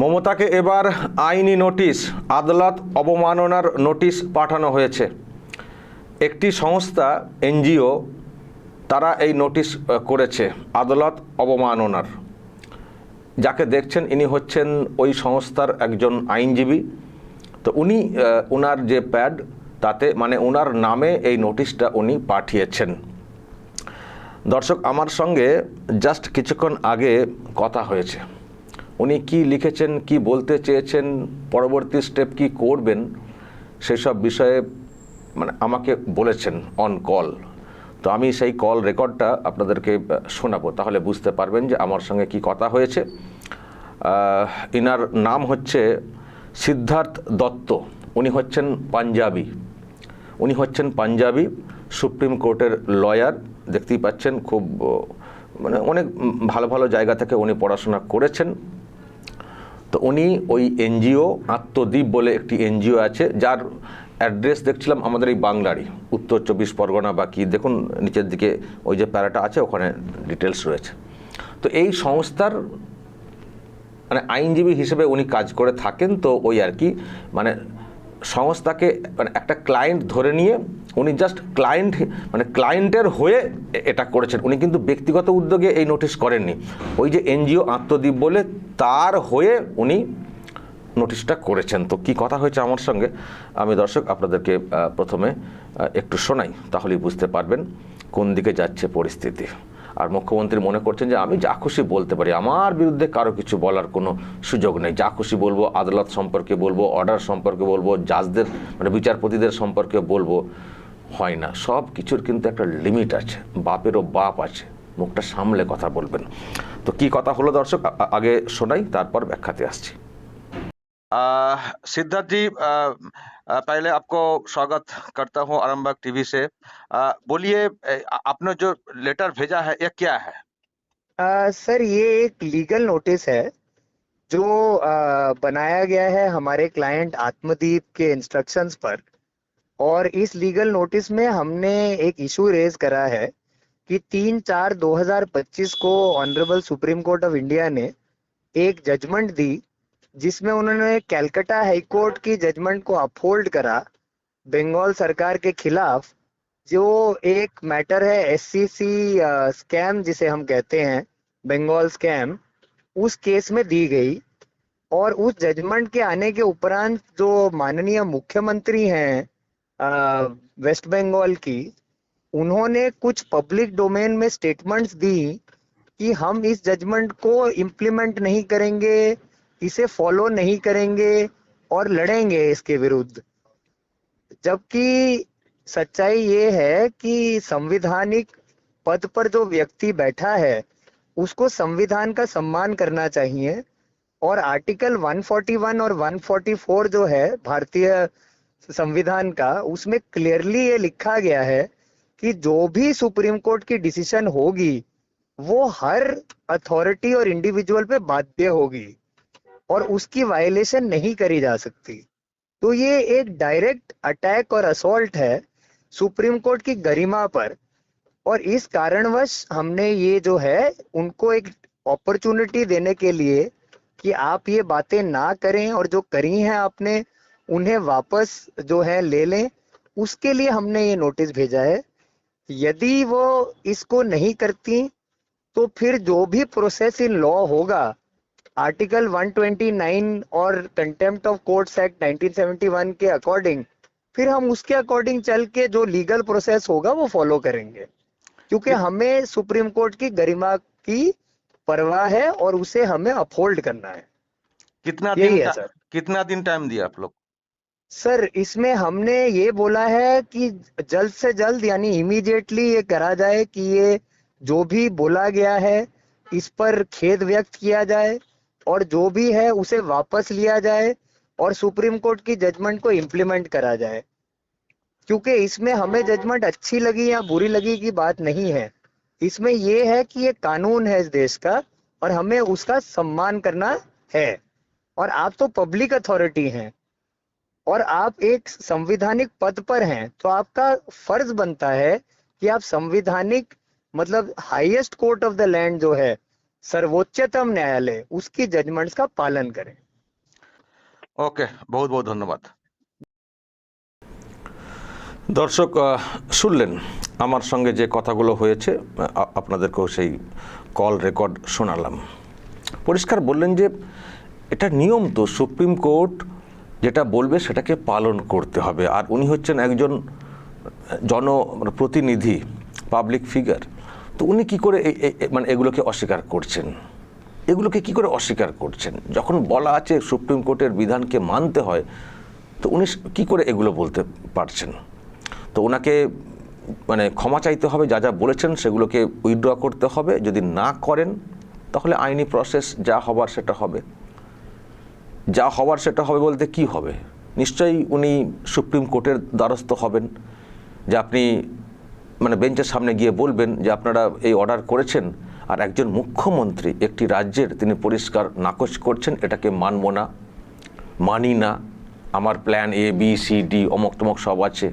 মমতাকে এবার আইনি নোটিশ, আদালত অবমাননার নোটিশ পাঠানো হয়েছে। একটি সংস্থা, এনজিও, তারা এই নোটিশ করেছে, আদালত অবমাননার। যাকে দেখছেন ইনি হচ্ছেন ওই সংস্থার একজন আইনজীবী। তো উনি উনার যে প্যাড, তাতে মানে ওনার নামে এই নোটিশটা উনি পাঠিয়েছেন। দর্শক, আমার সঙ্গে জাস্ট কিছুক্ষণ আগে কথা হয়েছে। উনি কি লিখেছেন, কি বলতে চেয়েছেন, পরবর্তী স্টেপ কি করবেন, সেসব বিষয়ে মানে আমাকে বলেছেন অন কল তো আমি সেই কল রেকর্ডটা আপনাদেরকে শোনাবো। তাহলে বুঝতে পারবেন যে আমার সঙ্গে কি কথা হয়েছে। ইনার নাম হচ্ছে সিদ্ধার্থ দত্ত। উনি হচ্ছেন পাঞ্জাবি। উনি হচ্ছেন পাঞ্জাবি, সুপ্রিম কোর্টের লয়ার দেখতেই পাচ্ছেন খুব মানে অনেক ভালো ভালো জায়গা থেকে উনি পড়াশোনা করেছেন। তো উনি ওই এনজিও আত্মদ্বীপ বলে একটি এনজিও আছে, যার অ্যাড্রেস দেখছিলাম আমাদের এই বাংলারই। উত্তর চব্বিশ পরগনা বা কি, দেখুন নিচের দিকে ওই যে প্যারাটা আছে, ওখানে ডিটেলস রয়েছে। তো এই সংস্থার মানে আইনজীবী হিসেবে উনি কাজ করে থাকেন, তো ওই আর কি মানে সংস্থাকে মানে একটা ক্লায়েন্ট ধরে নিয়ে উনি জাস্ট ক্লায়েন্ট মানে ক্লায়েন্টের হয়ে এটা করেছেন। উনি কিন্তু ব্যক্তিগত উদ্যোগে এই নোটিশ করেননি। ওই যে এনজিও আত্মদ্বীপ বলে তার হয়ে উনি নোটিশটা করেছেন। তো কি কথা হয়েছে আমার সঙ্গে? আমি দর্শক, আপনাদেরকে প্রথমে একটু শোনাই, তাহলেই বুঝতে পারবেন কোন দিকে যাচ্ছে পরিস্থিতি। আর মুখ্যমন্ত্রী মনে করছেন যে আমি যা খুশি বলতে পারি, আমার বিরুদ্ধে কারও কিছু বলার কোনো সুযোগ নেই। যা খুশি বলব, আদালত সম্পর্কে বলব অর্ডার সম্পর্কে বলব জাজদের মানে বিচারপতিদের সম্পর্কে বলব। হয় না সব কিছুর কিন্তু একটা লিমিট আছে বাপেরও বাপ আছে মুখটা সামলে কথা বলবেন তো কি কথা হলো দর্শক আ- আ- আগে শোনাই তারপর ব্যাখ্যাতে আসছি आ, सिद्धार्थ जी आ, आ, पहले आपको स्वागत करता हूं आरंभक टीवी से आ, बोलिए ए, आपने जो लेटर भेजा है ये क्या है आ, सर ये एक लीगल नोटिस है जो आ, बनाया गया है हमारे क्लाइंट आत्मदीप के इंस्ट्रक्शंस पर और इस लीगल नोटिस में हमने एक इशू रेज करा है कि तीन चार 2025 को honourable supreme court of India ने एक जजमेंट दी, जिसमें उन्होंने कैलकाटा हाई कोर्ट की जजमेंट को अपहोल्ड करा, बंगाल सरकार के खिलाफ, जो एक मैटर है एससीसी स्कैम जिसे हम कहते हैं, बंगाल स्कैम उस केस में दी गई। और उस जजमेंट के आने के उपरांत जो माननीय मुख्यमंत्री हैं वेस्ट बंगाल की, उन्होंने कुछ पब्लिक डोमेन में स्टेटमेंट्स दी कि हम इस जजमेंट को इम्प्लीमेंट नहीं करेंगे, इसे फॉलो नहीं करेंगे और लड़ेंगे इसके विरुद्ध। जबकि सच्चाई ये है कि संविधानिक पद पर जो व्यक्ति बैठा है, उसको संविधान का सम्मान करना चाहिए। और आर्टिकल 141 और 144 जो है, भारतीय संविधान का, उसमें क्लियरली ये लिखा गया है कि जो भी सुप्रीम कोर्ट की डिसीज़न होगी, वो हर अथॉरिटी और इंडिविजुअल पे बाध्य होगी और उसकी वायलेशन नहीं करी जा सकती। तो ये एक डायरेक्ट अटैक और असोल्ट है सुप्रीम कोर्ट की गरिमा पर और इस कारणवश हमने ये जो है, उनको एक अपॉर्चुनिटी देने के लिए कि आप ये बातें ना करें और जो करी हैं आपने उन्हें वापस जो है ले लें। उसके लिए हमने ये नोटिस भेजा है यदि वो इसको नहीं करती तो फिर जो भी प्रोसेस इन लॉ होगा आर्टिकल 129 और कंटेम्प्ट ऑफ़ कोर्ट्स एक्ट 1971 के अकॉर्डिंग फिर हम उसके अकॉर्डिंग चल के जो लीगल प्रोसेस होगा वो फॉलो करेंगे। क्योंकि हमें सुप्रीम कोर्ट की गरिमा की परवाह है और उसे हमें अपहोल्ड करना है। कितना दिन है सर। कितना दिन टाइम दिया आप लोग सर, इसमें हमने ये बोला है कि जल्द से जल्द, यानी इमीडिएटली ये करा जाए कि ये जो भी बोला गया है, इस पर खेद व्यक्त किया जाए और जो भी है उसे वापस लिया जाए और सुप्रीम कोर्ट की जजमेंट को इम्प्लीमेंट करा जाए। क्योंकि इसमें हमें जजमेंट अच्छी लगी या बुरी लगी की बात नहीं है। इसमें ये है कि ये कानून है इस देश का और हमें उसका सम्मान करना है। और आप तो पब्लिक अथॉरिटी हैं। और आप एक संविधानिक पद पर हैं तो आपका फर्ज बनता है कि आप संविधानिक मतलब highest court of the land जो है सर्वोच्चतम न्यायालय उसकी जजमेंट्स का पालन करें ओके बहुत बहुत धन्यवाद দর্শক আহ, শুনলেন আমার সঙ্গে যে কথাগুলো হয়েছে আ- আপনাদেরকেও সেই কল রেকর্ড শোনালাম পরিষ্কার বললেন যে এটা নিয়ম তো সুপ্রিম কোর্ট যেটা বলবে সেটাকে পালন করতে হবে। আর উনি হচ্ছেন একজন জন মানে প্রতিনিধি পাবলিক ফিগার তো উনি কি করে মানে এগুলোকে অস্বীকার করছেন? এগুলোকে কি করে অস্বীকার করছেন? যখন বলা আছে সুপ্রিম কোর্টের বিধানকে মানতে হয়, তো উনি কি করে এগুলো বলতে পারছেন? তো ওনাকে মানে ক্ষমা চাইতে হবে, যা যা বলেছেন সেগুলোকে উইথড্র করতে হবে। যদি না করেন, তাহলে আইনি প্রসেস যা হবার সেটা হবে। যা হওয়ার সেটা হবে বলতে কি হবে? নিশ্চয়ই উনি সুপ্রিম কোর্টের দ্বারস্থ হবেন, যে আপনি মানে বেঞ্চের সামনে গিয়ে বলবেন যে আপনারা এই অর্ডার করেছেন আর একজন মুখ্যমন্ত্রী একটি রাজ্যের তিনি পরিষ্কার নাকচ করছেন, এটাকে মানব না, মানি না, আমার plan A B C D অমক তমক সব আছে।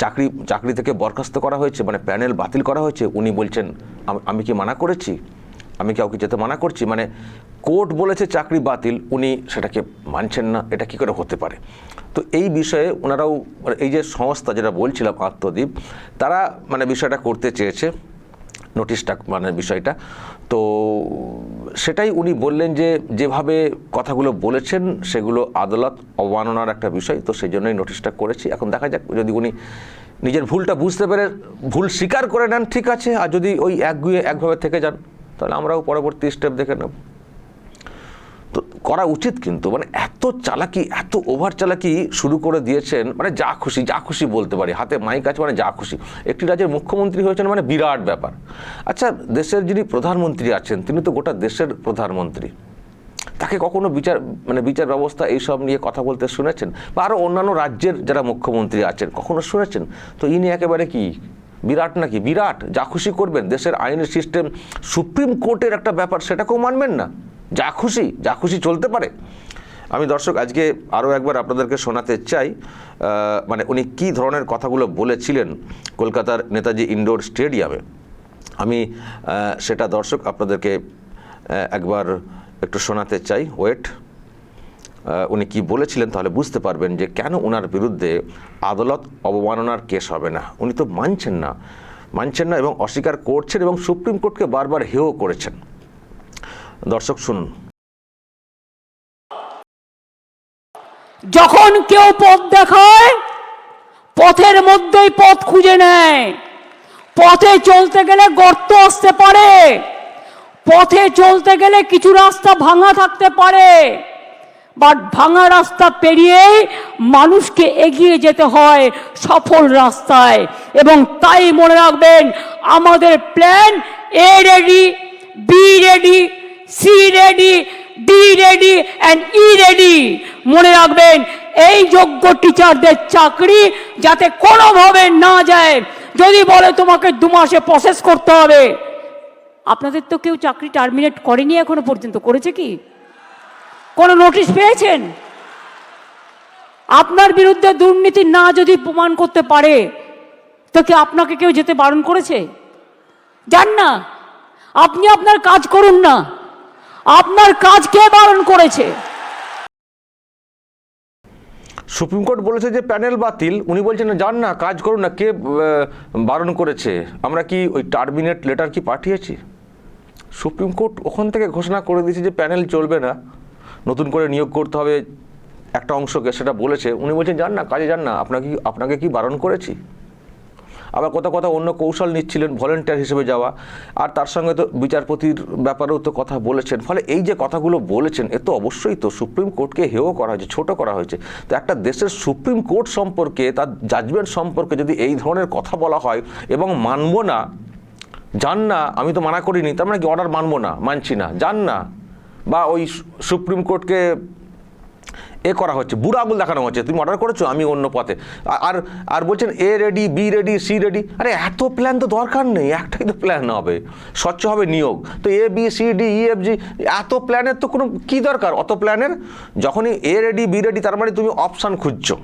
চাকরি চাকরি থেকে বরখাস্ত করা হয়েছে মানে প্যানেল বাতিল করা হয়েছে, উনি বলছেন আমি কি মানা করেছি? আমি কাউকে যেতে মানা করছি মানে কোর্ট বলেছে চাকরি বাতিল, উনি সেটাকে মানছেন না, এটা কি করে হতে পারে? তো এই বিষয়ে ওনারাও মানে এই যে সংস্থা যেটা বলছিলাম আত্মদ্বীপ তারা মানে বিষয়টা করতে চেয়েছে, নোটিশটা মানে বিষয়টা। তো সেটাই উনি বললেন যে, যেভাবে কথাগুলো বলেছেন, সেগুলো আদালত অবমাননার একটা বিষয়, তো সেই জন্যই নোটিশটা করেছি। এখন দেখা যাক, যদি উনি নিজের ভুলটা বুঝতে পেরে, ভুল স্বীকার করে নেন, ঠিক আছে। আর যদি ওই একগুয়ে একভাবে থেকে যান তাহলে আমরাও পরবর্তী স্টেপ দেখে নেব। তো করা উচিত কিন্তু মানে এত চালাকি, এত ওভার চালাকি শুরু করে দিয়েছেন মানে যা খুশি যা খুশি বলতে পারি। হাতে মাইক আছে মানে যা খুশি। একটি রাজ্যের মুখ্যমন্ত্রী হয়েছেন মানে বিরাট ব্যাপার। আচ্ছা দেশের যিনি প্রধানমন্ত্রী আছেন, তিনি তো গোটা দেশের প্রধানমন্ত্রী। তাকে কখনো বিচার মানে বিচার ব্যবস্থা এইসব নিয়ে কথা বলতে শুনেছেন? বা আরও অন্যান্য রাজ্যের যারা মুখ্যমন্ত্রী আছেন, কখনো শুনেছেন? তো ইনি একেবারে কি? বিরাট নাকি? বিরাট, যা খুশি করবেন। দেশের আইনের সিস্টেম সুপ্রিম কোর্টের একটা ব্যাপার, সেটাকেও মানবেন না। যা খুশি যা খুশি চলতে পারে। আমি দর্শক, আজকে আরও একবার আপনাদেরকে শোনাতে চাই মানে উনি কী ধরনের কথাগুলো বলেছিলেন কলকাতার নেতাজি ইনডোর স্টেডিয়ামে? আমি সেটা দর্শক আপনাদেরকে একবার একটু শোনাতে চাই। ওয়েট। উনি কি বলেছিলেন তাহলে বুঝতে পারবেন যে কেন ওনার বিরুদ্ধে আদালত অবমাননার কেস হবে না। উনি তো মানছেন না। মানছেন না এবং অস্বীকার করছেন এবং সুপ্রিম কোর্টকে বারবার হেও করেছেন। দর্শক, শুনুন। যখন কেউ পথ দেখায়, পথের মধ্যেই পথ খুঁজে নেয়। পথে চলতে গেলে গর্ত আসতে পারে। পথে চলতে গেলে কিছু রাস্তা ভাঙা থাকতে পারে। বাট ভাঙা রাস্তা পেরিয়েই মানুষকে এগিয়ে যেতে হয় সফল রাস্তায়। এবং তাই মনে রাখবেন, আমাদের plan A ready B ready C ready D ready and E ready মনে রাখবেন, এই যোগ্য টিচারদের চাকরি যাতে কোনোভাবে না যায়। যদি বলে তোমাকে দু মাসে প্রসেস করতে হবে। আপনাদের তো কেউ চাকরি টার্মিনেট করেনি এখনও পর্যন্ত, করেছে কি? কোনো নোটিশ পেয়েছেন? আপনার বিরুদ্ধে দুর্নীতি না যদি প্রমাণ করতে পারে, তো কি আপনাকে কেউ যেতে বারণ করেছে? যান না। আপনি আপনার কাজ করুন না। আপনার কাজ কে বারণ করেছে? সুপ্রিম কোর্ট বলেছে যে প্যানেল বাতিল। উনি বলছেন যান না, কাজ করুন না। কে বারণ করেছে? আমরা কি ওই টার্মিনেট লেটার কি পাঠিয়েছি? সুপ্রিম কোর্ট ওখান থেকে ঘোষণা করে দিয়েছে যে প্যানেল চলবে না। নতুন করে নিয়োগ করতে হবে একটা অংশকে, সেটা বলেছে। উনি বলছেন, যান না, কাজে যান না, আপনাকে আপনাকে কি বারণ করেছি? আবার কোথাও কোথাও অন্য কৌশল নিচ্ছিলেন, ভলেন্টিয়ার হিসেবে যাওয়া। আর তার সঙ্গে তো বিচারপতির ব্যাপারেও তো কথা বলেছেন। ফলে এই যে কথাগুলো বলেছেন, এ তো অবশ্যই তো সুপ্রিম কোর্টকে হেও করা হয়েছে, ছোট করা হয়েছে। তো একটা দেশের সুপ্রিম কোর্ট সম্পর্কে, তার জাজমেন্ট সম্পর্কে যদি এই ধরনের কথা বলা হয় এবং মানব না, যান না, আমি তো মানা করিনি, তার মানে কি অর্ডার মানবো না, মানছি না, যান না। বা ওই সুপ্রিম কোর্টকে এ করা হচ্ছে, বুড়ো আঙুল দেখানো হচ্ছে, তুমি অর্ডার করেছ, আমি অন্য পথে। আর আর বলছেন A ready B ready C ready আরে এত প্ল্যান তো দরকার নেই, একটাই তো প্ল্যান হবে, স্বচ্ছ হবে নিয়োগ। তো A, B, C, D, E, F, G, এত প্ল্যানের তো কোনো কী দরকার? অত প্ল্যানের যখনই এ রেডি বি রেডি তার মানে তুমি অপশান খুঁজছো।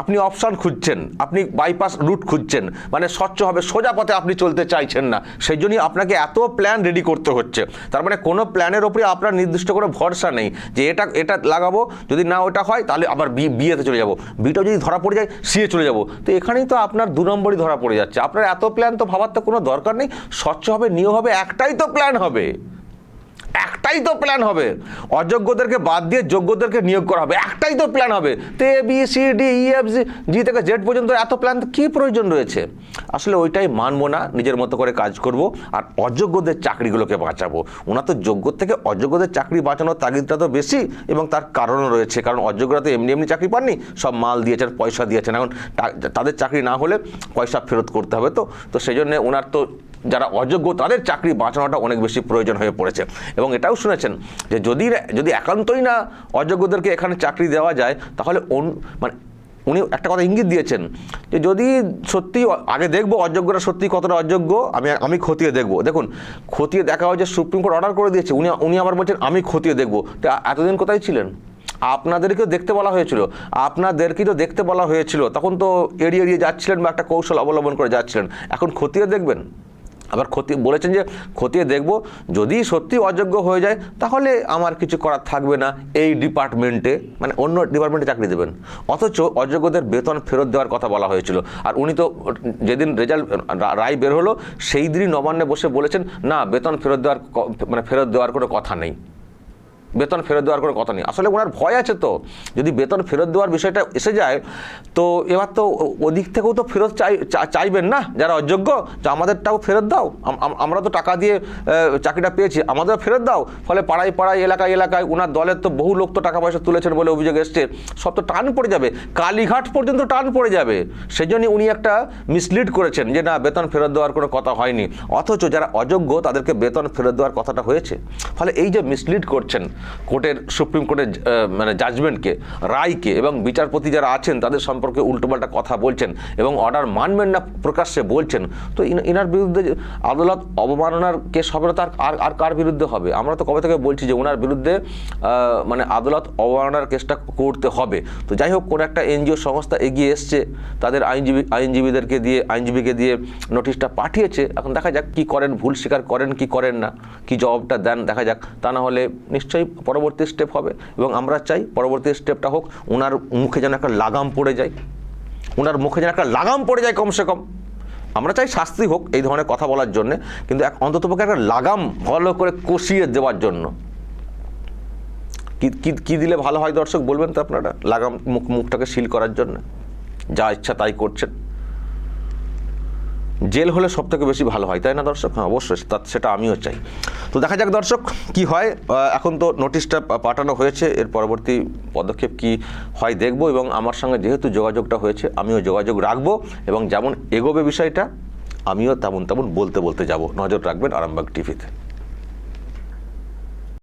আপনি অপশান খুঁজছেন, আপনি বাইপাস রুট খুঁজছেন মানে স্বচ্ছ হবে, সোজা পথে আপনি চলতে চাইছেন না, সেই জন্যই আপনাকে এত প্ল্যান রেডি করতে হচ্ছে। তার মানে কোনো প্ল্যানের ওপরে আপনার নির্দিষ্ট করে ভরসা নেই যে এটা এটা লাগাবো, যদি না ওটা হয়, তাহলে আবার বি বিয়েতে চলে যাব। বিটাও যদি ধরা পড়ে যায় সিয়ে চলে যাব। তো এখানেই তো আপনার দু নম্বরই ধরা পড়ে যাচ্ছে। আপনার এত প্ল্যান তো ভাবার তো কোনো দরকার নেই, স্বচ্ছ হবে নিয়োগ হবে, একটাই তো প্ল্যান হবে। একটাই তো প্ল্যান হবে। অযোগ্যদেরকে বাদ দিয়ে যোগ্যদেরকে নিয়োগ করা হবে। একটাই তো প্ল্যান হবে। তো A B C D E F G G থেকে জেড পর্যন্ত এত প্ল্যান কী প্রয়োজন রয়েছে? আসলে ওইটাই মানবো না, নিজের মতো করে কাজ করব আর অযোগ্যদের চাকরিগুলোকে বাঁচাবো। ওনার তো যোগ্য থেকে অযোগ্যদের চাকরি বাঁচানোর তাগিদটা তো বেশি এবং তার কারণও রয়েছে। কারণ অযোগ্যরা তো এমনি এমনি চাকরি পাননি, সব মাল দিয়েছেন পয়সা দিয়েছেন এখন তাদের চাকরি না হলে পয়সা ফেরত করতে হবে তো। তো সেই জন্য ওনার তো যারা অযোগ্য তাদের চাকরি বাঁচানোটা অনেক বেশি প্রয়োজন হয়ে পড়েছে। এবং এটাও শুনেছেন যে যদি যদি একান্তই না অযোগ্যদেরকে এখানে চাকরি দেওয়া যায়, তাহলে মানে উনি একটা কথা ইঙ্গিত দিয়েছেন যে যদি সত্যি আগে দেখব অযোগ্যরা সত্যি কতটা অযোগ্য, আমি আমি খতিয়ে দেখব। দেখুন, খতিয়ে দেখা হয় যে সুপ্রিম কোর্ট অর্ডার করে দিয়েছে, উনি উনি আবার বলছেন, আমি খতিয়ে দেখব। তো এতদিন কোথায় ছিলেন? আপনাদেরকেও দেখতে বলা হয়েছিল। আপনাদেরকেই তো দেখতে বলা হয়েছিল। তখন তো এড়িয়ে এড়িয়ে যাচ্ছিলেন বা একটা কৌশল অবলম্বন করে যাচ্ছিলেন। এখন খতিয়ে দেখবেন? আবার ক্ষতি, বলেছেন যে খতিয়ে দেখব, যদি সত্যি অযোগ্য হয়ে যায়, তাহলে আমার কিছু করার থাকবে না এই ডিপার্টমেন্টে মানে অন্য ডিপার্টমেন্টে চাকরি দেবেন। অথচ অযোগ্যদের বেতন ফেরত দেওয়ার কথা বলা হয়েছিল। আর উনি তো যেদিন রেজাল্ট রায় বের হলো, সেই দিনই নবান্নে বসে বলেছেন, না, বেতন ফেরত দেওয়ার মানে ফেরত দেওয়ার কোনো কথা নেই। বেতন ফেরত দেওয়ার কোনো কথা নেই। আসলে ওনার ভয় আছে তো, যদি বেতন ফেরত দেওয়ার বিষয়টা এসে যায়, তো এবার তো ওদিক থেকেও তো ফেরত চাই চাইবেন না? যারা অযোগ্য যে আমাদেরটাও ফেরত দাও। আম- আম- আমরা তো টাকা দিয়ে চাকরিটা পেয়েছি আমাদের ফেরত দাও। ফলে পাড়ায় পাড়ায়, এলাকায় এলাকায় ওনার দলের তো বহু লোক তো টাকা পয়সা তুলেছেন বলে অভিযোগ এসছে। সব তো টান পড়ে যাবে। কালীঘাট পর্যন্ত টান পড়ে যাবে। সেই জন্য উনি একটা মিসলিড করেছেন যে, না, বেতন ফেরত দেওয়ার কোনো কথা হয়নি। অথচ যারা অযোগ্য, তাদেরকে বেতন ফেরত দেওয়ার কথাটা হয়েছে। ফলে এই যে মিসলিড করছেন কোর্টের, সুপ্রিম কোর্টের মানে জাজমেন্টকে রায়কে এবং বিচারপতি যারা আছেন তাদের সম্পর্কে উল্টোপাল্টা কথা বলছেন এবং অর্ডার মানবেন না প্রকাশ্যে বলছেন। তো ইনার বিরুদ্ধে আদালত অবমাননার কেস হবে তার আর আর কার বিরুদ্ধে হবে? আমরা তো কবে থেকে বলছি যে ওনার বিরুদ্ধে মানে আদালত অবমাননার কেসটা করতে হবে। তো যাই হোক, কোনো একটা এনজিও সংস্থা এগিয়ে এসছে, তাদের আইনজীবী, আইনজীবীদেরকে দিয়ে, আইনজীবীকে দিয়ে নোটিশটা পাঠিয়েছে। এখন দেখা যাক কি করেন, ভুল স্বীকার করেন কি করেন না, কি জবাবটা দেন, দেখা যাক। তা না হলে নিশ্চয়ই পরবর্তী স্টেপ হবে এবং আমরা চাই পরবর্তী স্টেপটা হোক ওনার মুখে যেন একটা লাগাম পড়ে যায়। ওনার মুখে যেন একটা লাগাম পড়ে যায় কমসে কম। আমরা চাই শাস্তি হোক এই ধরনের কথা বলার জন্য, কিন্তু এক অন্ততপক্ষে একটা লাগাম ভালো করে কষিয়ে দেওয়ার জন্য। কি, কি- দিলে ভালো হয় দর্শক, বলবেন তো আপনারা? লাগাম মুখ, মুখটাকে সিল করার জন্য। যা ইচ্ছা তাই করছেন। জেল হলে সব থেকে বেশি ভালো হয়, তাই না দর্শক? হ্যাঁ অবশ্যই, তা সেটা আমিও চাই। তো দেখা যাক দর্শক, কি হয় এখন তো নোটিশটা পাঠানো হয়েছে, এর পরবর্তী পদক্ষেপ কি হয় দেখব এবং আমার সঙ্গে যেহেতু যোগাযোগটা হয়েছে, আমিও যোগাযোগ রাখব এবং যেমন এগোবে বিষয়টা, আমিও তেমন তেমন বলতে বলতে যাব। নজর রাখবেন আরামবাগ টিভিতে।